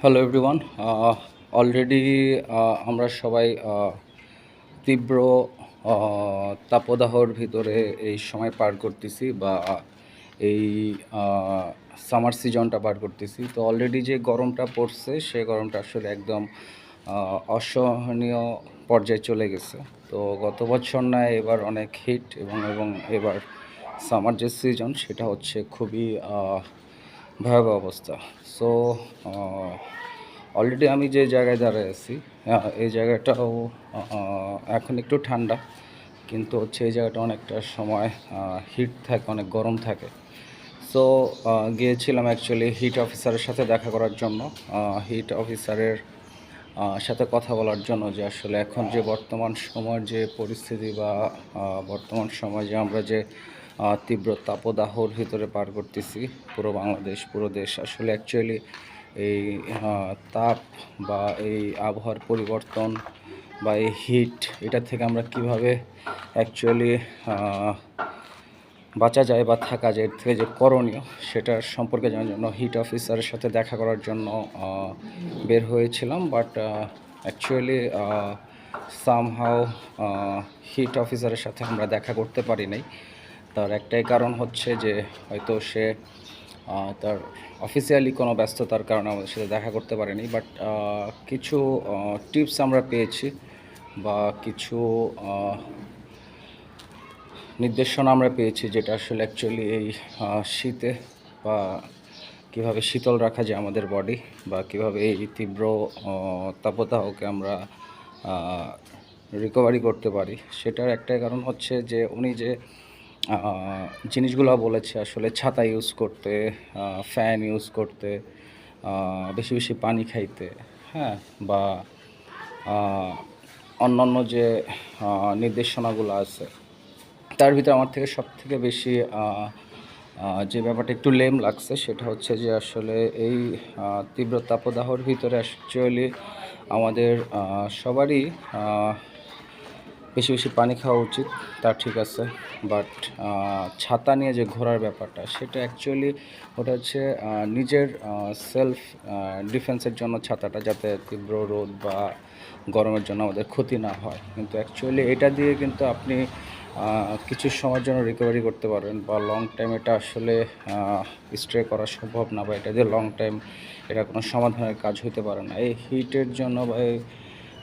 Hello everyone already Uh, আমরা সবাই তীব্র তাপদাহর ভিতরে এই সময় পার করতেছি বা এই সামার সিজনটা পার করতেছি। তো অলরেডি যে গরমটা পড়ছে সে গরমটা আসলে একদম অসহনীয় পর্যায়ে চলে গেছে। তো গত বছর নয় এবার অনেক হিট এবং এবং এবার সামার যে সিজন সেটা হচ্ছে খুবই ভয়াবহ অবস্থা। সো অলরেডি আমি যে জায়গায় দাঁড়ায় আছি এই জায়গাটাও এখন একটু ঠান্ডা, কিন্তু হচ্ছে এই জায়গাটা অনেকটা সময় হিট থাকে, অনেক গরম থাকে। সো গিয়েছিলাম অ্যাকচুয়ালি হিট অফিসারের সাথে দেখা করার জন্য। হিট অফিসারের সাথে কথা বলার জন্য যে আসলে এখন যে বর্তমান সময়ের যে পরিস্থিতি বা বর্তমান সময় যে আমরা যে তীব্র তাপদাহর ভিতরে পার করতেছি। পুরো বাংলাদেশ, পুরো দেশ। আসলে অ্যাকচুয়ালি এই তাপ বা এই আবহাওয়ার পরিবর্তন বা এই হিট এটা থেকে আমরা কীভাবে অ্যাকচুয়ালি বাঁচা যায় বা থাকা যায়, এর থেকে যে করণীয় সেটার সম্পর্কে জানার জন্য হিট অফিসারের সাথে দেখা করার জন্য বের হয়েছিলাম। বাট অ্যাকচুয়ালি সামহাও হিট অফিসারের সাথে আমরা দেখা করতে পারি নাই। তার একটাই কারণ হচ্ছে যে হয়তো সে তার অফিসিয়ালি কোনো ব্যস্ততার কারণে আমাদের সাথে দেখা করতে পারেনি বাট কিছু টিপস আমরা পেয়েছি বা কিছু নির্দেশনা আমরা পেয়েছি যেটা আসলে অ্যাকচুয়ালি এই শীতে বা কীভাবে শীতল রাখা যায় আমাদের বডি বা কীভাবে এই তীব্র তাপদাহকে আমরা রিকভারি করতে পারি, সেটার একটাই কারণ হচ্ছে যে উনি যে জিনিসগুলো বলেছে আসলে ছাতা ইউজ করতে ফ্যান ইউজ করতে বেশি বেশি পানি খাইতে হ্যাঁ? বা অন্যান্য যে নির্দেশনাগুলো আছে, তার ভিতরে আমার থেকে সব থেকে বেশি যে ব্যাপারটা একটু লেম লাগছে সেটা হচ্ছে যে আসলে এই তীব্র তাপদাহর ভিতরে অ্যাকচুয়ালি আমাদের সবারই বেশি বেশি পানি খাওয়া উচিত, তা ঠিক আছে। বাট ছাতা নিয়ে যে ঘোরার ব্যাপারটা, সেটা অ্যাকচুয়ালি ওটা হচ্ছে নিজের সেলফ ডিফেন্সের জন্য ছাতাটা যাতে তীব্র রোদ বা গরমের জন্য আমাদের ক্ষতি না হয়। কিন্তু অ্যাকচুয়ালি এটা দিয়ে কিন্তু আপনি কিছু সময়ের জন্য রিকভারি করতে পারবেন বা লং টাইম এটা আসলে স্ট্রে করা সম্ভব না বা এটা দিয়ে লং টাইম এটা কোনো সমাধানের কাজ হতে পারে না। এই হিটের জন্য বা এই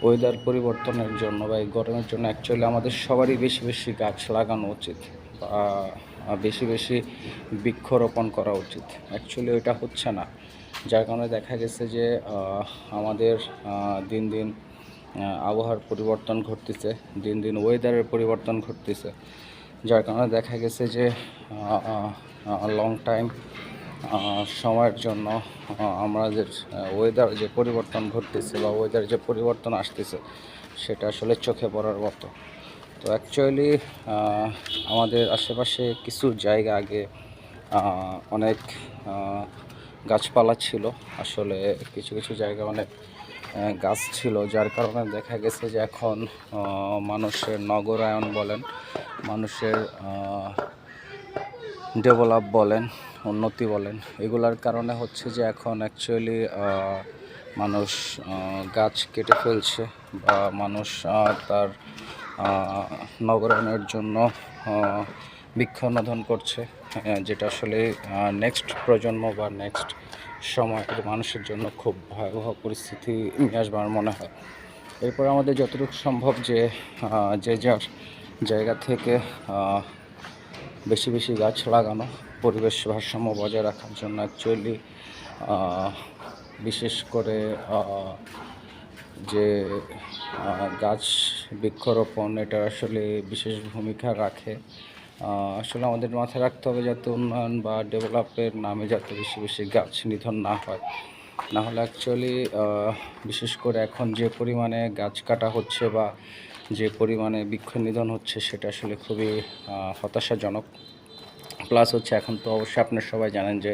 ওয়েদার পরিবর্তনের জন্য বা এই গরমের জন্য অ্যাকচুয়ালি আমাদের সবারই বেশি বেশি গাছ লাগানো উচিত বা বেশি বেশি বৃক্ষরোপণ করা উচিত। অ্যাকচুয়ালি ওইটা হচ্ছে না। যার কারণে দেখা গেছে যে আমাদের দিন দিন আবহাওয়ার পরিবর্তন ঘটতেছে, দিন দিন ওয়েদারের পরিবর্তন ঘটতেছে। যার কারণে দেখা গেছে যে লং টাইম সময়ের জন্য আহ, আমাদের ওয়েদার যে পরিবর্তন ঘটতেছে বা ওয়েদার যে পরিবর্তন আসতেছে সেটা আসলে চোখে পড়ার মতো। তো অ্যাকচুয়ালি আমাদের আশেপাশে কিছু জায়গা আগে অনেক গাছপালা ছিল। আসলে কিছু কিছু জায়গা অনেক গাছ ছিল যার কারণে দেখা গেছে যে এখন মানুষের নগরায়ন বলেন মানুষের ডেভেলপ বলেন উন্নতি বলেন এগুলার কারণে হচ্ছে যে এখন অ্যাকচুয়ালি মানুষ গাছ কেটে ফেলছে বা মানুষ তার নগরায়নের জন্য বৃক্ষনোধন করছে আহ, যেটা আসলে নেক্সট প্রজন্ম বা নেক্সট সময়ের মানুষের জন্য খুব ভয়াবহ পরিস্থিতি নিয়ে আসবে আমার মনে হয়। এরপর আমাদের যতটুকু সম্ভব যে যে যার জায়গা থেকে বেশি বেশি গাছ লাগানো, পরিবেশ ভারসাম্য বজায় রাখার জন্য অ্যাকচুয়ালি বিশেষ করে যে গাছ বৃক্ষরোপণ, এটা আসলে বিশেষ ভূমিকা রাখে। আসলে আমাদের মাথায় রাখতে হবে যাতে উন্নয়ন বা ডেভেলপের নামে যাতে বেশি বেশি গাছ নিধন না হয়। না হলে অ্যাকচুয়ালি বিশেষ করে এখন যে পরিমাণে গাছ কাটা হচ্ছে বা যে পরিমাণে বৃক্ষ নিধন হচ্ছে সেটা আসলে খুবই হতাশাজনক। প্লাস হচ্ছে এখন তো অবশ্যই আপনারা সবাই জানেন যে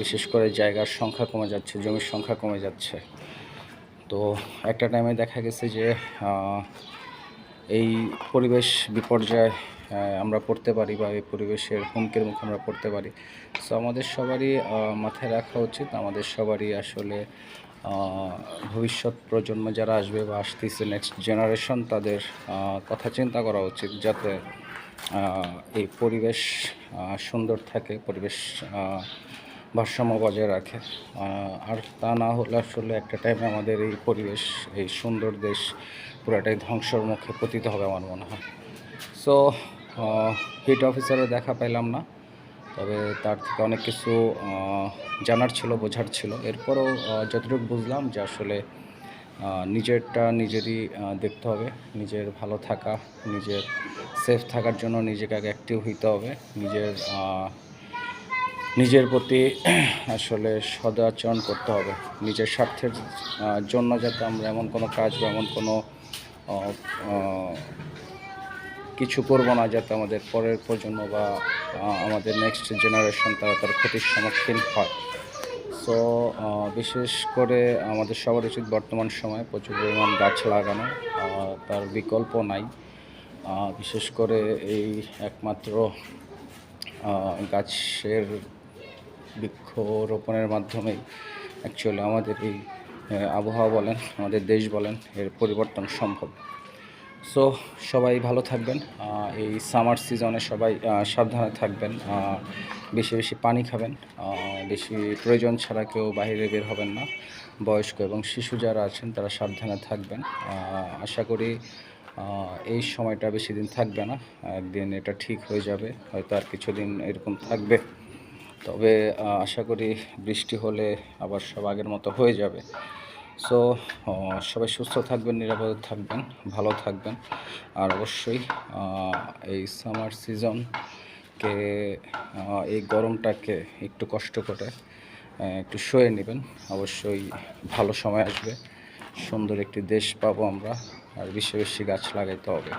বিশেষ করে জায়গার সংখ্যা কমে যাচ্ছে, জমির সংখ্যা কমে যাচ্ছে। তো একটা টাইমে দেখা গেছে যে এই পরিবেশ বিপর্যয় আমরা পড়তে পারি বা এই পরিবেশের হুমকির মুখে আমরা পড়তে পারি। সো আমাদের সবারই মাথায় রাখা উচিত, আমাদের সবারই আসলে ভবিষ্যৎ প্রজন্ম যারা আসবে বা আসতেছে নেক্সট জেনারেশন তাদের কথা চিন্তা করা উচিত যাতে এই পরিবেশ সুন্দর থাকে, পরিবেশ ভারসাম্য বজায় রাখে। আর তা না হলে আসলে একটা টাইমে আমাদের এই পরিবেশ, এই সুন্দর দেশ পুরাটাই ধ্বংসর মুখে পতিত হবে আমার মনে হয়। সো হিট অফিসারে দেখা পাইলাম না। তবে তার থেকে অনেক কিছু জানার ছিল, বোঝার ছিল। এরপরও যতটুকু বুঝলাম যে আসলে নিজেরটা নিজেরই দেখতে হবে। নিজের ভালো থাকা, নিজের সেফ থাকার জন্য নিজেকে আগে অ্যাক্টিভ হইতে হবে। নিজের নিজের প্রতি আসলে সদাচরণ করতে হবে। নিজের স্বার্থের জন্য যাতে আমরা এমন কোনো কাজ বা এমন কোনো কিছু করব না যাতে আমাদের পরের প্রজন্ম বা আমাদের নেক্সট জেনারেশন তারা তার ক্ষতির সম্মুখীন হয়। সো বিশেষ করে আমাদের সবার উচিত বর্তমান সময়ে প্রচুর পরিমাণ গাছ লাগানো তার বিকল্প নাই। বিশেষ করে এই একমাত্র গাছের বৃক্ষরোপণের মাধ্যমেই অ্যাকচুয়ালি আমাদের এই আবহাওয়া বলেন, আমাদের দেশ বলেন, এর পরিবর্তন সম্ভব। সো সবাই ভালো থাকবেন। এই সামার সিজনে সবাই সাবধানে থাকবেন। বেশি বেশি পানি খাবেন। বেশি প্রয়োজন ছাড়া কেউ বাইরে বের হবেন না। বয়স্ক এবং শিশু যারা আছেন, তারা সাবধানে থাকবেন। আশা করি এই সময়টা বেশি দিন থাকবে না। একদিন এটা ঠিক হয়ে যাবে। হয়তো আর কিছুদিন এরকম থাকবে। তবে আশা করি বৃষ্টি হলে আবার সব আগের মতো হয়ে যাবে। সো সবাই সুস্থ থাকবেন, নিরাপদে থাকবেন, ভালো থাকবেন। আর অবশ্যই এই সামার সিজনকে এই গরমটাকে একটু কষ্ট করে একটু সয়ে নেবেন। অবশ্যই ভালো সময় আসবে। সুন্দর একটি দেশ পাবো আমরা, আর বেশি বেশি গাছ লাগাইতে হবে।